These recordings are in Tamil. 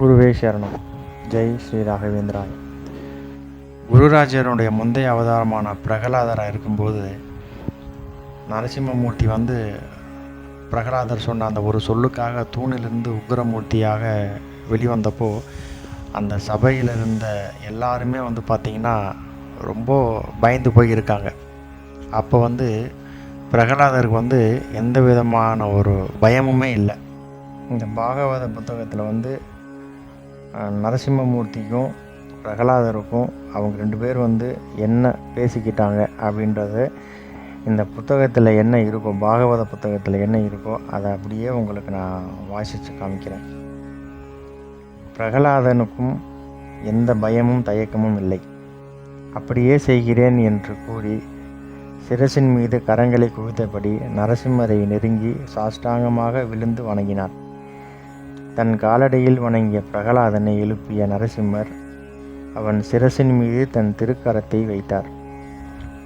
குருவே சரணம். ஜெய் ஸ்ரீ ராகவேந்திராய். குருராஜருடைய முந்தைய அவதாரமான பிரகலாதராக இருக்கும்போது நரசிம்மமூர்த்தி வந்து பிரகலாதர் சொன்ன அந்த ஒரு சொல்லுக்காக தூணிலிருந்து உக்ரமூர்த்தியாக வெளிவந்தப்போ அந்த சபையில் இருந்த எல்லாருமே வந்து பார்த்திங்கன்னா ரொம்ப பயந்து போயிருக்காங்க. அப்போ வந்து பிரகலாதருக்கு வந்து எந்த விதமான ஒரு பயமுமே இல்லை. இந்த பாகவத புத்தகத்தில் வந்து நரசிம்மமூர்த்திக்கும் பிரகலாதருக்கும் அவங்க ரெண்டு பேர் வந்து என்ன பேசிக்கிட்டாங்க அப்படின்றது இந்த புத்தகத்தில் என்ன இருக்கோ பாகவத புத்தகத்தில் என்ன இருக்கோ அதை அப்படியே உங்களுக்கு நான் வாசித்து காமிக்கிறேன். பிரகலாதனுக்கும் எந்த பயமும் தயக்கமும் இல்லை. அப்படியே செய்கிறேன் என்று கூறி சிரசின் மீது கரங்களை குவித்தபடி நரசிம்மரை நெருங்கி சாஷ்டாங்கமாக விழுந்து வணங்கினார் தன் காலடியில் வணங்கிய பிரகலாதனை எழுப்பிய நரசிம்மர் அவன் சிரசின் மீது தன் திருக்கரத்தை வைத்தார்.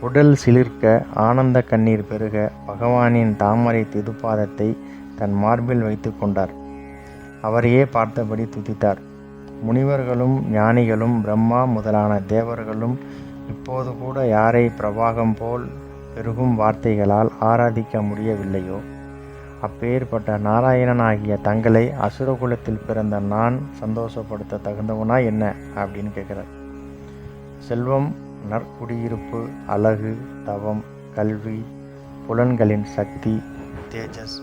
உடல் சிலிர்க்க ஆனந்த கண்ணீர் பெருக பகவானின் தாமரை திருப்பாதத்தை தன் மார்பில் வைத்து கொண்டார். அவரையே பார்த்தபடி துதித்தார். முனிவர்களும் ஞானிகளும் பிரம்மா முதலான தேவர்களும் இப்போது கூட யாரை பிரபாகம் போல் பெருகும் வார்த்தைகளால் ஆராதிக்க முடியவில்லையோ? அப்பேற்பட்ட நாராயணனாகிய தங்களை அசுரகுலத்தில் பிறந்த நான் சந்தோஷப்படுத்த தகுந்தவனா என்ன? அப்படின்னு கேட்குறார். செல்வம் நற்குடியிருப்பு அழகு தவம் கல்வி புலன்களின் சக்தி தேஜஸ்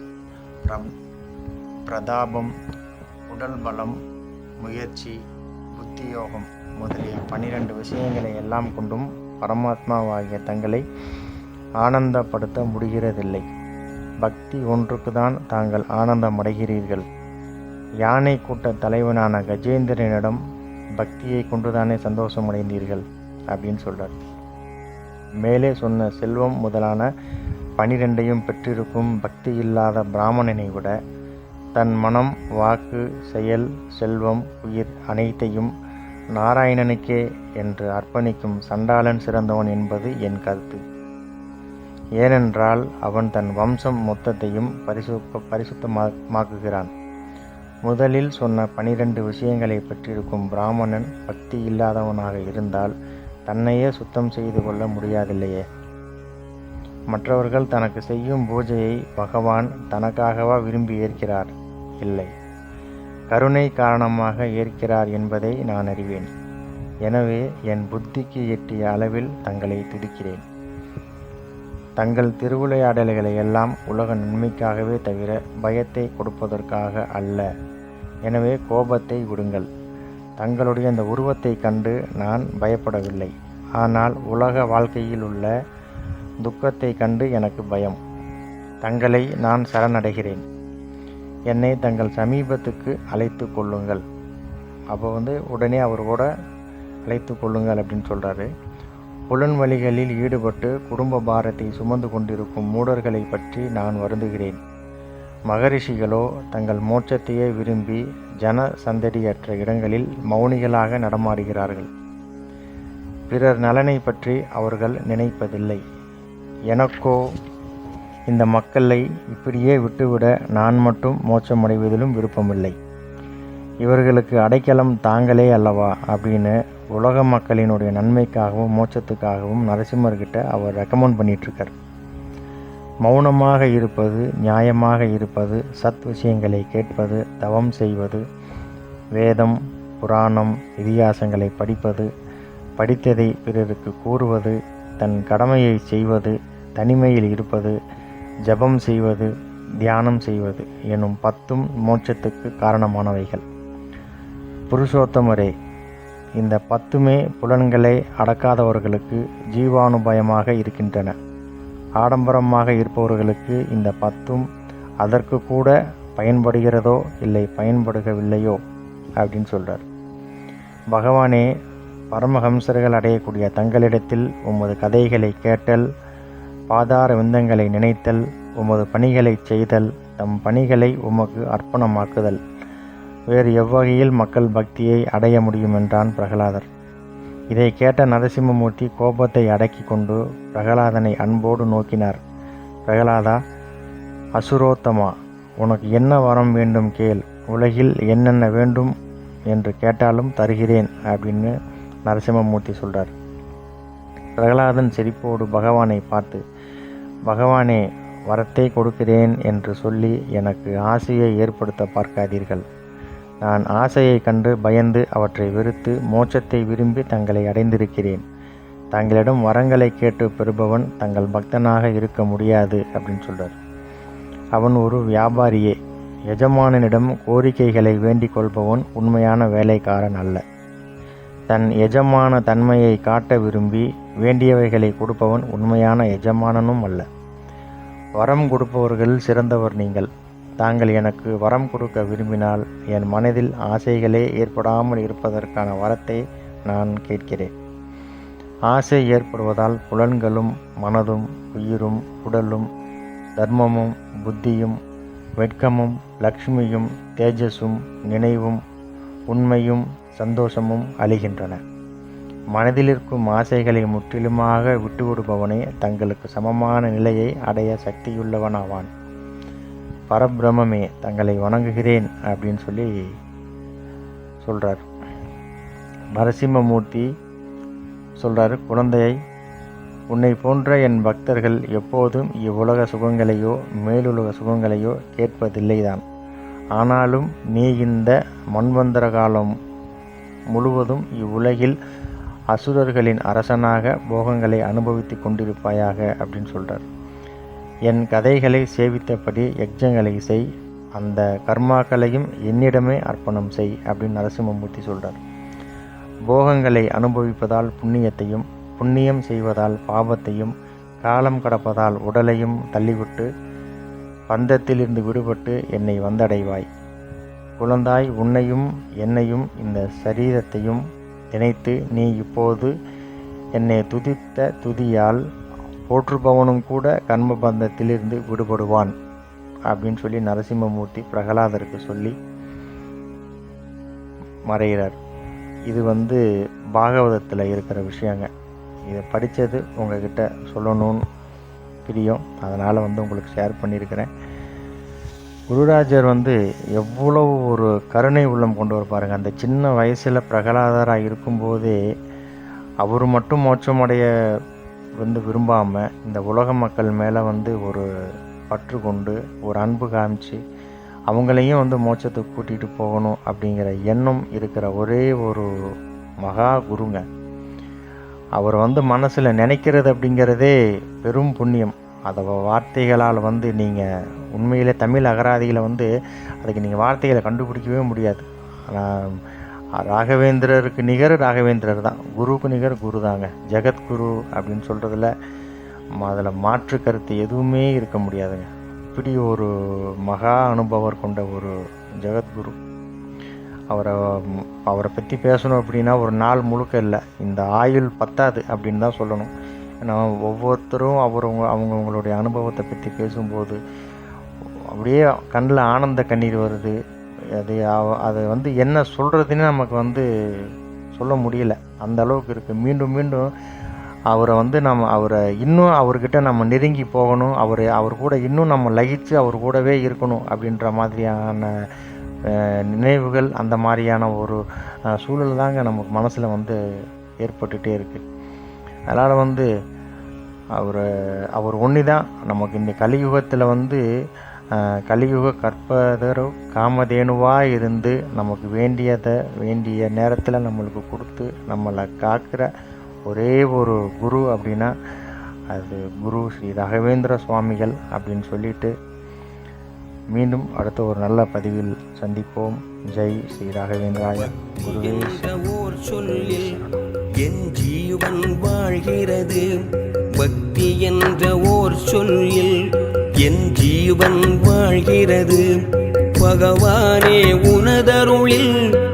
பிரம் பிரதாபம் உடல் பலம் முயற்சி புத்தியோகம் முதலிய பனிரெண்டு விஷயங்களை எல்லாம் கொண்டும் பரமாத்மாவாகிய தங்களை ஆனந்தப்படுத்த முடிகிறதில்லை. பக்தி ஒன்றுக்கு தான் தாங்கள் ஆனந்தம் அடைகிறீர்கள் யானை கூட்ட தலைவனான கஜேந்திரனிடம் பக்தியை கொண்டுதானே சந்தோஷமடைந்தீர்கள் அப்படின்னு சொல்றார். மேலே சொன்ன செல்வம் முதலான பனிரெண்டையும் பெற்றிருக்கும் பக்தி இல்லாத பிராமணனை விட தன் மனம் வாக்கு செயல் செல்வம் உயிர் அனைத்தையும் நாராயணனுக்கே என்று அர்ப்பணிக்கும் சண்டாளன் சிறந்தவன் என்பது என் கருத்து. ஏனென்றால் அவன் தன் வம்சம் மொத்தத்தையும் பரிசுத்த பரிசுத்தமாக்குகிறான் முதலில் சொன்ன பனிரெண்டு விஷயங்களை பெற்றிருக்கும் பிராமணன் பக்தி இல்லாதவனாக இருந்தால் தன்னையே சுத்தம் செய்து கொள்ள முடியாதில்லையே. மற்றவர்கள் தனக்கு செய்யும் பூஜையை பகவான் தனக்காகவா விரும்பி ஏற்கிறார்? இல்லை. கருணை காரணமாக ஏற்கிறார் என்பதை நான் அறிவேன். எனவே என் புத்திக்கு எட்டிய அளவில் தங்களை துதிக்கிறேன். தங்கள் திருவிளையாடல்களை எல்லாம் உலக நன்மைக்காகவே தவிர பயத்தை கொடுப்பதற்காக அல்ல. எனவே கோபத்தை விடுங்கள். தங்களுடைய அந்த உருவத்தை கண்டு நான் பயப்படவில்லை. ஆனால் உலக வாழ்க்கையில் உள்ள துக்கத்தை கண்டு எனக்கு பயம். தங்களை நான் சரணடைகிறேன். என்னை தங்கள் சமீபத்துக்கு அழைத்து கொள்ளுங்கள். அப்போ வந்து உடனே அவர் கூட அழைத்து கொள்ளுங்கள் அப்படின்னு சொல்கிறாரு புலன்வழிகளில் ஈடுபட்டு குடும்ப பாரத்தை சுமந்து கொண்டிருக்கும் மூடர்களை பற்றி நான் வருந்துகிறேன். மகரிஷிகளோ தங்கள் மோட்சத்தையே விரும்பி ஜன சந்தடியற்ற இடங்களில் மௌனிகளாக நடமாடுகிறார்கள். பிறர் நலனை பற்றி அவர்கள் நினைப்பதில்லை. எனக்கோ இந்த மக்களை இப்படியே விட்டுவிட நான் மட்டும் மோட்சமடைவதிலும் விருப்பமில்லை. இவர்களுக்கு அடைக்கலம் தாங்களே அல்லவா அப்படின்னு உலக மக்களினுடைய நன்மைக்காகவும் மோட்சத்துக்காகவும் நரசிம்மர்கிட்ட அவர் ரெக்கமெண்ட் பண்ணிகிட்ருக்கார் மௌனமாக இருப்பது நியாயமாக இருப்பது சத் விஷயங்களை கேட்பது தவம் செய்வது வேதம் புராணம் இதிகாசங்களை படிப்பது படித்ததை பிறருக்கு கூறுவது தன் கடமையை செய்வது தனிமையில் இருப்பது ஜெபம் செய்வது தியானம் செய்வது எனும் பத்தும் மோட்சத்துக்கு காரணமானவைகள். புருஷோத்தமரே இந்த பத்துமே புலன்களை அடக்காதவர்களுக்கு ஜீவானுபயமாக இருக்கின்றன. ஆடம்பரமாக இருப்பவர்களுக்கு இந்த பத்தும் அதற்கு கூட பயன்படுகிறதோ இல்லை பயன்படுகவில்லையோ? அப்படின்னு சொல்கிறார் பகவானே பரமஹம்சர்கள் அடையக்கூடிய தங்களிடத்தில் உமது கதைகளை கேட்டல் பாதார விந்தங்களை நினைத்தல் உமது பணிகளை செய்தல் தம் பணிகளை உமக்கு அர்ப்பணமாக்குதல். வேறு எவ்வகையில் மக்கள் பக்தியை அடைய முடியும் என்றான் பிரகலாதர். இதை கேட்ட நரசிம்மமூர்த்தி கோபத்தை அடக்கி கொண்டு பிரகலாதனை அன்போடு நோக்கினார். பிரகலாதா அசுரோத்தமா உனக்கு என்ன வரம் வேண்டும் கேள். உலகில் என்னென்ன வேண்டும் என்று கேட்டாலும் தருகிறேன் அப்படின்னு நரசிம்மமூர்த்தி சொல்கிறார் பிரகலாதன் சிரிப்போடு பகவானை பார்த்து பகவானே வரத்தை கொடுக்கிறேன் என்று சொல்லி எனக்கு ஆசையை ஏற்படுத்த பார்க்காதீர்கள். நான் ஆசையை கண்டு பயந்து அவற்றை வெறுத்து மோட்சத்தை விரும்பி தங்களை அடைந்திருக்கிறேன். தங்களிடம் வரங்களை கேட்டு பெறுபவன் தங்கள் பக்தனாக இருக்க முடியாது அப்படின்னு சொல்றார். அவன் ஒரு வியாபாரியே. எஜமானனிடம் கோரிக்கைகளை வேண்டிக் கொள்பவன் உண்மையான வேலைக்காரன் அல்ல. தன் எஜமான தன்மையை காட்ட விரும்பி வேண்டியவைகளை கொடுப்பவன் உண்மையான எஜமானனும் அல்ல. வரம் கொடுப்பவர்கள் சிறந்தவர் நீங்கள். தாங்கள் எனக்கு வரம் கொடுக்க விரும்பினால் என் மனதில் ஆசைகளே ஏற்படாமல் இருப்பதற்கான வரத்தை நான் கேட்கிறேன். ஆசை ஏற்படுவதால் புலன்களும் மனதும் உயிரும் உடலும் தர்மமும் புத்தியும் வெட்கமும் லக்ஷ்மியும் தேஜஸும் நினைவும் உண்மையும் சந்தோஷமும் அழிகின்றன. மனதிலிருக்கும் ஆசைகளை முற்றிலுமாக விட்டுவிடுபவனே தங்களுக்கு சமமான நிலையை அடைய சக்தியுள்ளவனாவான். பரபிரமே தங்களை வணங்குகிறேன் அப்படின்னு சொல்லி சொல்கிறார் நரசிம்மமூர்த்தி சொல்கிறார் குழந்தையை உன்னை போன்ற என் பக்தர்கள் எப்போதும் இவ்வுலக சுகங்களையோ மேலுலக சுகங்களையோ கேட்பதில்லைதான். ஆனாலும் நீ இந்த மண்வந்தர காலம் முழுவதும் இவ்வுலகில் அசுரர்களின் அரசனாக போகங்களை அனுபவித்து கொண்டிருப்பாயாக அப்படின்னு சொல்கிறார் என் கதைகளை சேவித்தபடி யஜ்ஜங்களை செய். அந்த கர்மாக்களையும் என்னிடமே அர்ப்பணம் செய் அப்படின்னு நரசிம்மமூர்த்தி சொல்கிறார் போகங்களை அனுபவிப்பதால் புண்ணியத்தையும் புண்ணியம் செய்வதால் பாவத்தையும் காலம் கடப்பதால் உடலையும் தள்ளிவிட்டு பந்தத்திலிருந்து விடுபட்டு என்னை வந்தடைவாய். குழந்தாய் உன்னையும் என்னையும் இந்த சரீரத்தையும் நினைத்து நீ இப்போது என்னை துதித்த துதியால் போற்றுபவனும் கூட கர்ம பந்தத்திலிருந்து விடுபடுவான் அப்படின்னு சொல்லி நரசிம்மமூர்த்தி பிரகலாதருக்கு சொல்லி மறைகிறார். இது வந்து பாகவதத்தில் இருக்கிற விஷயங்க. இதை படித்தது உங்ககிட்ட சொல்லணும்னு பிரியம். அதனால் வந்து உங்களுக்கு ஷேர் பண்ணியிருக்கிறேன். குருராஜர் வந்து எவ்வளவு ஒரு கருணை உள்ளம் கொண்டு வருப்பாருங்க அந்த சின்ன வயசில் பிரகலாதராக இருக்கும்போதே அவர் மட்டும் மோட்சமடைய வந்து விரும்பாமல் இந்த உலக மக்கள் மேலே வந்து ஒரு பற்று கொண்டு ஒரு அன்பு காமிச்சு அவங்களையும் வந்து மோட்சத்துக்கு கூட்டிகிட்டு போகணும் அப்படிங்கிற எண்ணம் இருக்கிற ஒரே ஒரு மகா குருங்க. அவர் வந்து மனசில் நினைக்கிறது அப்படிங்கிறதே பெரும் புண்ணியம். அதை வார்த்தைகளால் வந்து நீங்கள் உண்மையிலே தமிழ் அகராதிகளை வந்து அதுக்கு நீங்கள் வார்த்தைகளை கண்டுபிடிக்கவே முடியாது. ஆனால் ராகவேந்திரருக்கு நிகர் ராகவேந்திரர் தான். குருவுக்கு நிகர் குரு தாங்க. ஜெகத்குரு அப்படின்னு சொல்கிறதுல அதில் மாற்று கருத்து எதுவுமே இருக்க முடியாதுங்க. இப்படி ஒரு மகா அனுபவர் கொண்ட ஒரு ஜெகத்குரு. அவரை அவரை பற்றி பேசணும் அப்படின்னா ஒரு நாள் முழுக்க இல்லை. இந்த ஆயுள் பத்தாது அப்படின்னு தான் சொல்லணும். ஏன்னா ஒவ்வொருத்தரும் அவரவங்க அவங்கவுங்களுடைய அனுபவத்தை பற்றி பேசும்போது அப்படியே கண்ணில் ஆனந்த கண்ணீர் வருது. அது அது வந்து என்ன சொல்கிறதுன்னு நமக்கு வந்து சொல்ல முடியல. அந்த அளவுக்கு இருக்குது மீண்டும் மீண்டும் அவரை வந்து நம்ம அவரை இன்னும் அவர்கிட்ட நம்ம நெருங்கி போகணும். அவர் அவர் கூட இன்னும் நம்ம லகிச்சு அவர் கூடவே இருக்கணும் அப்படின்ற மாதிரியான நினைவுகள் அந்த மாதிரியான ஒரு சூழல் தாங்க நமக்கு மனசில் வந்து ஏற்பட்டுகிட்டே இருக்குது அதனால் வந்து அவர் அவர் ஒன்று தான் நமக்கு இந்த கலியுகத்தில் வந்து கலியுக கற்பதரோ காமதேனுவாக இருந்து நமக்கு வேண்டியதை வேண்டிய நேரத்தில் நம்மளுக்கு கொடுத்து நம்மளை காக்கிற ஒரே ஒரு குரு அப்படின்னா அது குரு ஸ்ரீ ராகவேந்திர சுவாமிகள் அப்படின்னு சொல்லிட்டு மீண்டும் அடுத்த ஒரு நல்ல பதிவில் சந்திப்போம். ஜெய் ஸ்ரீ ராகவேந்திராய. குருவே என்ற ஓர் சொல்லில் என் ஜீவன் வாழ்கிறது. பக்தி என்ற ஓர் சொல்லில் என் ஜீவன் வாழ்கிறது. பகவானே உனதருளில்